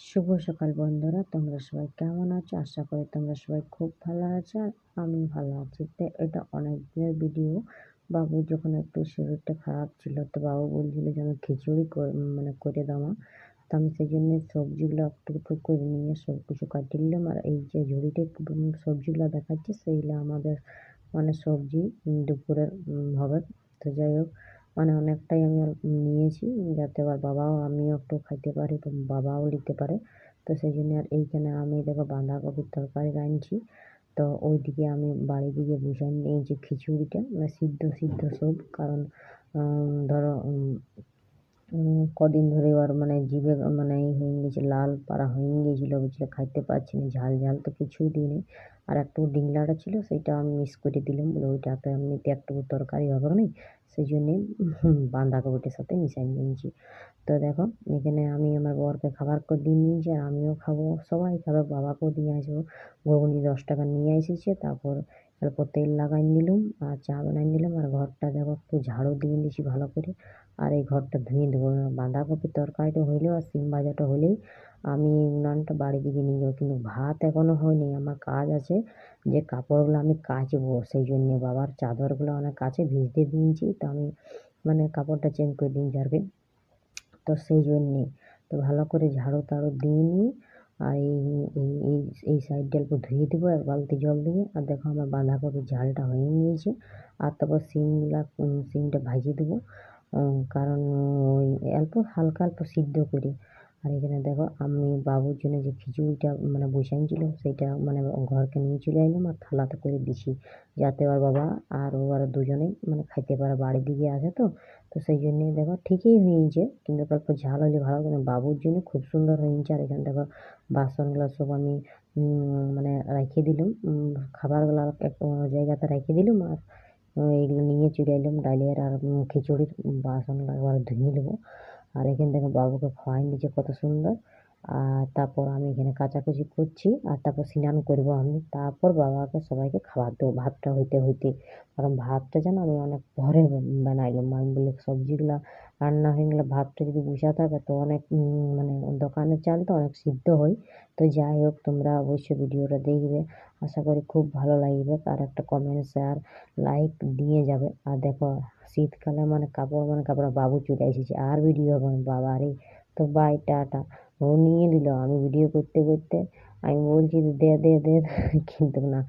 শুভ সকাল বন্ধুরা, তোমরা সবাই কেমন আছো? আশা করি তোমরা সবাই খুব ভালো আছো আর আমি ভালো আছি। তো এটা অনেক দিনের ভিডিও। বাবু যখন একটু শরীরটা খারাপ ছিল তো বাবু বলছিল যে আমি খিচুড়ি মানে করে দাও তো আমি সেই জন্য সবজিগুলো একটু একটু করে নিয়ে সব কিছু কাটিয়ে নিলাম আর এই যে ঝুড়িতে সবজিগুলো দেখাচ্ছি সেইগুলো আমাদের মানে সবজি দুপুরের হবে। তো যাই হোক মানে অনেকটাই আমি নিয়েছি যাতে আবার বাবাও, আমিও একটু খাইতে পারি বাবাও নিতে পারে। তো সেই জন্য আর এইখানে আমি দেখো বাঁধাকপির তরকারি রাঁধছি তো ওইদিকে আমি বাড়ি দিকে বসে নিয়েছি খিচুড়িটা মানে সিদ্ধ সিদ্ধ সব। কারণ ধরো কদিন ধরে ওর মানে জিভে মানে এই হয়ে গেছে লাল পাড়া হয়ে গিয়েছিল, বুঝলে, খাইতে পারছি না, ঝাল ঝাল তো কিছুই দিইনি। আর একটু ডিংলাটা ছিল, সেইটা আমি মিক্স করে দিলাম, বলে ওইটাতে এমনিতে একটু তরকারি হবে না, সেই জন্যে বাঁধাকপিটার সাথে মিশিয়ে নিয়েছি। তো দেখো, এখানে আমি আমার বরকে খাবার করে দিয়ে নিয়েছি, আর আমিও খাব, সবাই খাবে, বাবাকেও দিয়ে আসব ঘুগনি দশ টাকা নিয়ে এসেছে, তারপর তারপর তেল লাগাই নিলাম, আর চা বানাই নিলাম, আর ঘরটা দেখো একটু ঝাড়ু দিয়ে দিয়েছি ভালো করে। আর এই ঘরটা ধুয়ে দেবো। বাঁধাকপির তরকারিটা হইলেও আর সিম ভাজাটা হলেই আমি উনানটা বাড়ি দিকে নিয়ে যাব। কিন্তু ভাত এখনও হয়নি, আমার কাজ আছে যে কাপড়গুলো আমি কাচবো, সেই জন্যে বাবার চাদরগুলো অনেক কাছে ভিজতে দিয়েছি, তো আমি মানে কাপড়টা চেঞ্জ করে দিয়েছি আর কি। তো সেই জন্যে তো ভালো করে ঝাড়ু টাড়ু দিয়ে নিয়ে আর এই এই এই সাইডটা অল্প ধুয়ে দেবো, এক বালতি জল দিয়ে। আর দেখো আমার বাঁধাকপির ঝালটা হয়ে গিয়েছে। আর তারপর সিমগুলা সিমটা ভাজিয়ে দেবো। কারণ ওই অল্প, হালকা, অল্প সিদ্ধ করে। আর এখানে দেখো আমি বাবুর জন্য যে খিচুড়িটা মানে বসাইছিল সেইটা মানে ঘরকে নিয়ে চলে এলাম আর থালাতে করে দিছি। যাতে ওর বাবা আর ও আর দুজনেই মানে খাইতে পারে, বাড়ির দিকে আসে তো। তো সেই জন্যে দেখো ঠিকই হয়েছে কিন্তু অল্প ঝাল হলে ভালো কিন্তু বাবুর জন্য খুব সুন্দর হয়েছে আর এখানে দেখো বাসনগুলো সব আমি মানে রেখে দিলাম। খাবারগুলো এক জায়গাতে রেখে দিলাম আর এইগুলো নিয়ে চলে এলাম ডালিয়ার আর খিচুড়ির বাসনগুলো একবার ধুয়ে নেব। আর এখান থেকে বাবুকে ফাইন দিচ্ছে কত সুন্দর। আর তারপর আমি এখানে কাচাকুচি করছি, আর তারপর স্নান করব আমি। তারপর বাবাকে সবাইকে খাবার দেবো, ভাতটা হইতে হইতে। কারণ ভাতটা যেন আমি অনেক পরে বানাইলাম। আমি বলি সবজিগুলো রান্না হয়ে গেলে ভাতটা যদি বসা থাকে, তো অনেক মানে দোকানের চাল তো অনেক সিদ্ধ হয়। তো যাই হোক, তোমরা অবশ্যই ভিডিওটা দেখবে। আশা করি খুব ভালো লাগবে। আর একটা কমেন্ট শেয়ার লাইক দিয়ে যাবে। আর দেখো, শীতকালে মানে কাপড় মানে কাপড় বাবু চলে এসেছে। আর ভিডিও হবে বাবা রে তো বাই টাটা। ও নিয়ে নিল। আমি ভিডিও করতে করতে আমি বলছি দে দে দে। কিন্তু না।